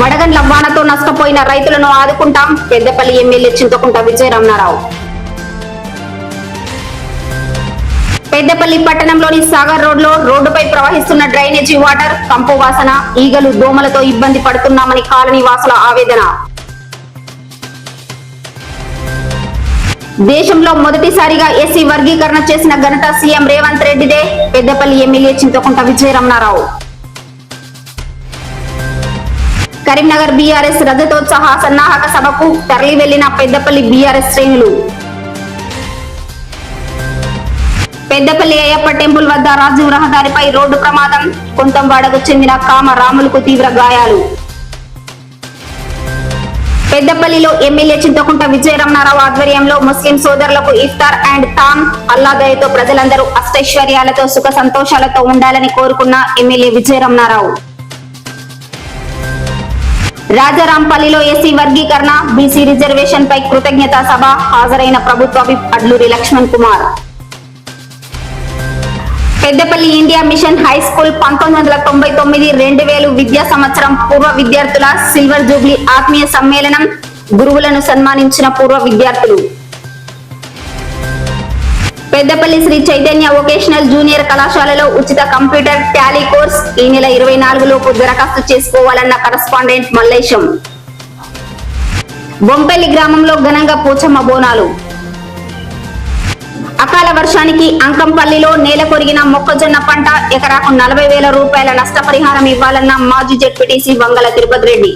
వడగండ్ల వానతో నష్టపోయిన రైతులను ఆదుకుంటాం. పెద్దపల్లి ఎమ్మెల్యే చింతకుంట విజయరమణారావు. పెద్దపల్లి పట్టణంలోని సాగర్ రోడ్లో రోడ్డుపై ప్రవహిస్తున్న డ్రైనేజీ వాటర్ కంపు వాసన ఈగలు దోమలతో ఇబ్బంది పడుతున్నామని కాలనీ వాసుల ఆవేదన. దేశంలో మొదటిసారిగా ఎస్సీ వర్గీకరణ చేసిన ఘనత సీఎం రేవంత్ రెడ్డిదే. పెద్దపల్లి ఎమ్మెల్యే చింతకుంట విజయ కరీంనగర్ బీఆర్ఎస్ రజతోత్సవ సన్నాహక సభకు తరలి వెళ్ళిన పెద్దపల్లి బీఆర్ఎస్ శ్రేణులు. పెద్దపల్లి అయ్యప్ప టెంపుల్ వద్ద రాజీవ్ రహదారిపై రోడ్డు ప్రమాదం కొంతంవాడకు చెందిన కామ రాములకు తీవ్ర గాయాలు. పెద్దపల్లిలో ఎమ్మెల్యే చింతకుంట విజయరమణారావు ఆధ్వర్యంలో ముస్లిం సోదరులకు ఇఫ్తార్ అండ్ తామ్ అల్లాదయతో ప్రజలందరూ అష్టైశ్వర్యాలతో సుఖ సంతోషాలతో ఉండాలని కోరుకున్న ఎమ్మెల్యే విజయరమణారావు. రాజారాంపల్లిలో ఎస్సీ వర్గీకరణ బీసీ రిజర్వేషన్ పై కృతజ్ఞతా సభ హాజరైన ప్రభుత్వ Adluri Laxman Kumar. Peddapalli India mission high school పంతొమ్మిది వందల తొంభై తొమ్మిది రెండు వేలు విద్యా సంవత్సరం పూర్వ విద్యార్థుల సిల్వర్ జూబ్లీ ఆత్మీయ సమ్మేళనం గురువులను సన్మానించిన పూర్వ విద్యార్థులు. పెద్దపల్లి శ్రీ చైతన్య వొకేషనల్ జూనియర్ కళాశాలలో ఉచిత కంప్యూటర్ టాలీ కోర్స్ ఈ నెల ఇరవై నాలుగులోపు దరఖాస్తు చేసుకోవాలన్న కరస్పాండెంట్ మల్లేశం. బొంపల్లి గ్రామంలో ఘనంగా పోచమ్మ బోనాలు. అకాల వర్షానికి అంకంపల్లిలో నేల కొరిగిన మొక్కజొన్న పంట ఎకరాకు నలభై వేల రూపాయల నష్టపరిహారం ఇవ్వాలన్న మాజీ జెడ్పీటీసీ వంగల తిరుపతి రెడ్డి.